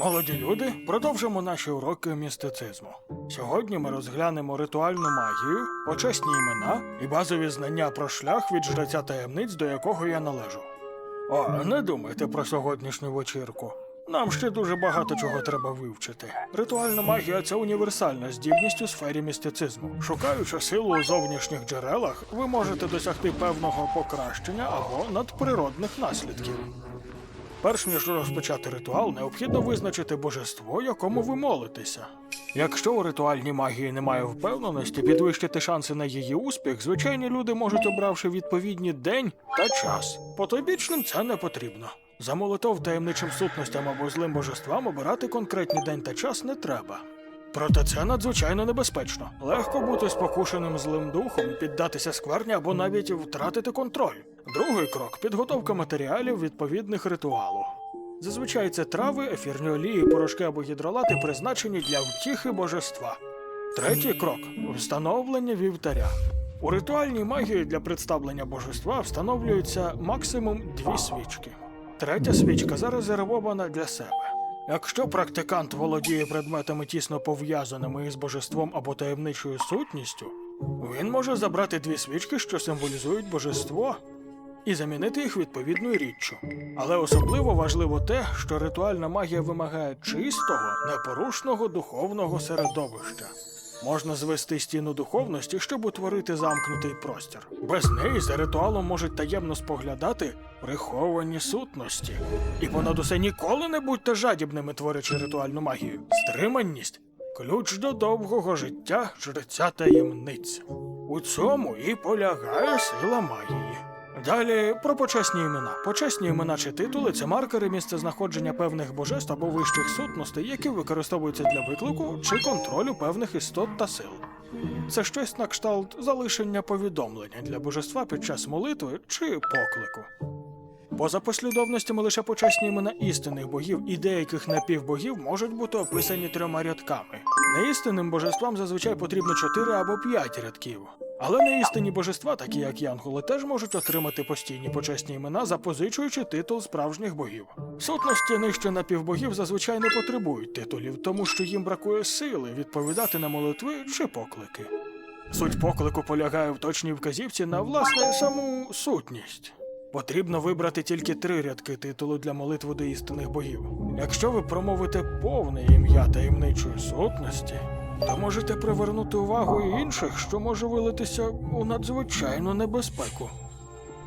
Молоді люди, продовжимо наші уроки містицизму. Сьогодні ми розглянемо ритуальну магію, почесні імена і базові знання про шлях від жреця таємниць, до якого я належу. О, не думайте про сьогоднішню вечірку. Нам ще дуже багато чого треба вивчити. Ритуальна магія це універсальна здібність у сфері містицизму. Шукаючи силу у зовнішніх джерелах, ви можете досягти певного покращення або надприродних наслідків. Перш ніж розпочати ритуал, необхідно визначити божество, якому ви молитеся. Якщо у ритуальній магії немає впевненості, підвищити шанси на її успіх, звичайні люди можуть, обравши відповідні день та час. Потойбічним це не потрібно. За молитов таємничим сутностям або злим божествам обирати конкретний день та час не треба. Проте це надзвичайно небезпечно. Легко бути спокушеним злим духом, піддатися скверні або навіть втратити контроль. Другий крок підготовка матеріалів відповідних ритуалу. Зазвичай це трави, ефірні олії, порошки або гідролати, призначені для втіхи божества. Третій крок встановлення вівтаря. У ритуальній магії для представлення божества встановлюється максимум дві свічки. Третя свічка зарезервована для себе. Якщо практикант володіє предметами тісно пов'язаними із божеством або таємничою сутністю, він може забрати дві свічки, що символізують божество, і замінити їх відповідною річчю. Але особливо важливо те, що ритуальна магія вимагає чистого, непорушного духовного середовища. Можна звести стіну духовності, щоб утворити замкнутий простір. Без неї за ритуалом можуть таємно споглядати приховані сутності. І понад усе ніколи не будьте жадібними, творячи ритуальну магію. Стриманність ключ до довгого життя жреця таємниць. У цьому і полягає сила магії. Далі про почесні імена. Почесні імена чи титули це маркери місцезнаходження певних божеств або вищих сутностей, які використовуються для виклику чи контролю певних істот та сил. Це щось на кшталт залишення повідомлення для божества під час молитви чи поклику. Поза послідовностями лише почесні імена істинних богів і деяких напівбогів можуть бути описані трьома рядками. Неістинним божествам зазвичай потрібно чотири або п'ять рядків. Але неістинні божества, такі як Янголи, теж можуть отримати постійні почесні імена, запозичуючи титул справжніх богів. Сутності нижче напівбогів зазвичай не потребують титулів, тому що їм бракує сили відповідати на молитви чи поклики. Суть поклику полягає в точній вказівці на власне саму сутність. Потрібно вибрати тільки три рядки титулу для молитви до істинних богів. Якщо ви промовите повне ім'я таємничої сутності, то можете привернути увагу і інших, що може вилитися у надзвичайну небезпеку.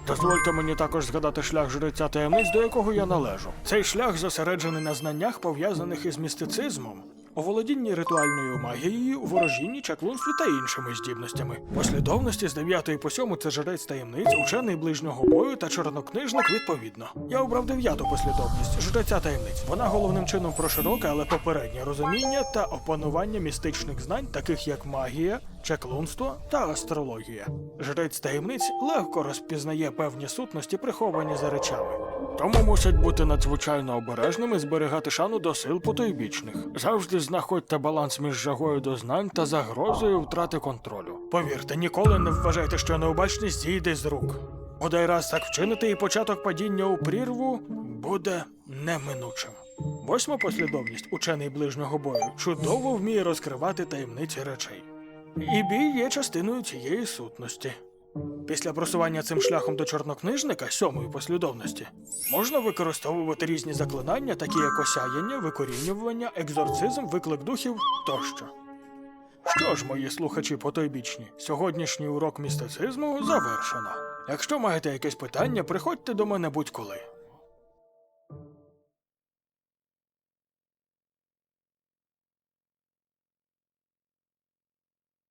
Дозвольте мені також згадати шлях жреця таємниць, до якого я належу. Цей шлях зосереджений на знаннях, пов'язаних із містицизмом, у володінні ритуальною магією, ворожінні, чаклунстві та іншими здібностями. Послідовності з 9 по 7 це жрець таємниць, учений ближнього бою та чорнокнижник відповідно. Я обрав дев'яту послідовність жреця таємниць. Вона головним чином про широке, але попереднє розуміння та опанування містичних знань, таких як магія, чаклунство та астрологія. Жрець таємниць легко розпізнає певні сутності, приховані за речами. Тому мусять бути надзвичайно обережними і зберігати шану до сил потойбічних. Завжди знаходьте баланс між жагою до знань та загрозою втрати контролю. Повірте, ніколи не вважайте, що необачність зійде з рук. Бодай раз так вчинити, і початок падіння у прірву буде неминучим. Восьма послідовність, учений ближнього бою, чудово вміє розкривати таємниці речей. І бій є частиною цієї сутності. Після просування цим шляхом до чорнокнижника сьомої послідовності можна використовувати різні заклинання, такі як осяяння, викорінювання, екзорцизм, виклик духів тощо. Що ж, мої слухачі потойбічні, сьогоднішній урок містицизму завершено. Якщо маєте якесь питання, приходьте до мене будь-коли.